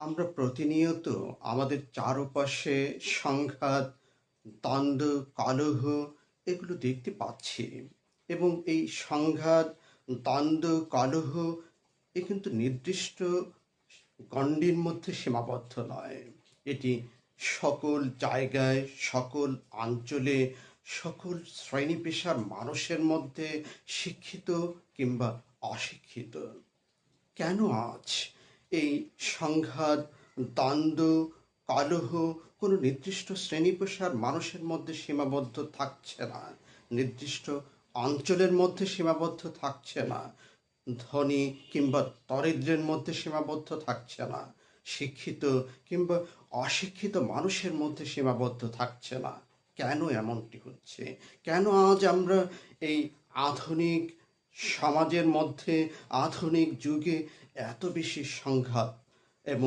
আমরা প্রতিনিয়ত আমাদের চারপাশে সংঘাত, দ্বন্দ্ব, কলহ এগুলো দেখতে পাচ্ছি। এবং এই সংঘাত, দ্বন্দ্ব, কলহ এ কিন্তু নির্দিষ্ট গণ্ডির মধ্যে সীমাবদ্ধ নয়। এটি সকল জায়গায়, সকল অঞ্চলে, সকল শ্রেণি পেশার মানুষের মধ্যে শিক্ষিত কিংবা অশিক্ষিত। কেন আজ এই সংঘাত, দ্বন্দ্ব, কলহ কোনো নির্দিষ্ট শ্রেণি পেশার মানুষের মধ্যে সীমাবদ্ধ থাকছে না। নির্দিষ্ট অঞ্চলের মধ্যে সীমাবদ্ধ থাকছে না। ধনী কিংবা দরিদ্রের মধ্যে সীমাবদ্ধ থাকছে না। শিক্ষিত কিংবা অশিক্ষিত মানুষের মধ্যে সীমাবদ্ধ থাকছে না। কেন এমনটি হচ্ছে? কেন আজ আমরা এই আধুনিক সমাজের মধ্যে আধুনিক যুগে এত বেশি সংঘাত